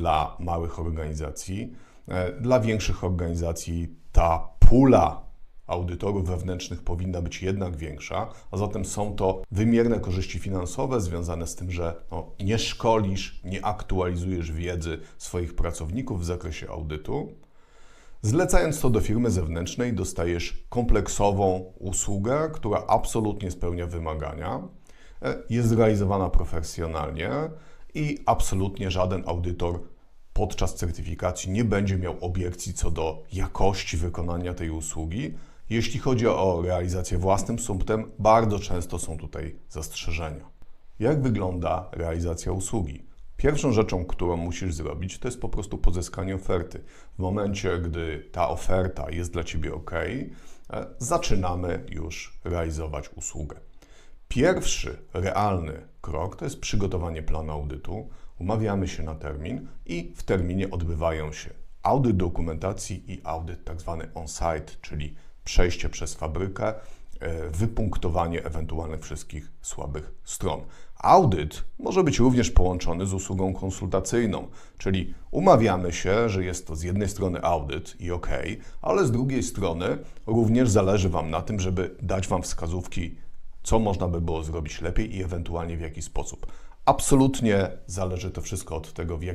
dla małych organizacji. E, Dla większych organizacji ta pula audytorów wewnętrznych powinna być jednak większa, a zatem są to wymierne korzyści finansowe związane z tym, że no, nie szkolisz, nie aktualizujesz wiedzy swoich pracowników w zakresie audytu. Zlecając to do firmy zewnętrznej, dostajesz kompleksową usługę, która absolutnie spełnia wymagania, e, jest zrealizowana profesjonalnie i absolutnie żaden audytor podczas certyfikacji nie będzie miał obiekcji co do jakości wykonania tej usługi. Jeśli chodzi o realizację własnym sumptem, bardzo często są tutaj zastrzeżenia. Jak wygląda realizacja usługi? Pierwszą rzeczą, którą musisz zrobić, to jest po prostu pozyskanie oferty. W momencie, gdy ta oferta jest dla Ciebie ok, e, zaczynamy już realizować usługę. Pierwszy realny krok to jest przygotowanie planu audytu. Umawiamy się na termin i w terminie odbywają się audyt dokumentacji i audyt tak zwany on-site, czyli przejście przez fabrykę, e, wypunktowanie ewentualnych wszystkich słabych stron. Audyt może być również połączony z usługą konsultacyjną, czyli umawiamy się, że jest to z jednej strony audyt i ok, ale z drugiej strony również zależy Wam na tym, żeby dać Wam wskazówki, co można by było zrobić lepiej i ewentualnie w jaki sposób. Absolutnie zależy to wszystko od tego, w jaki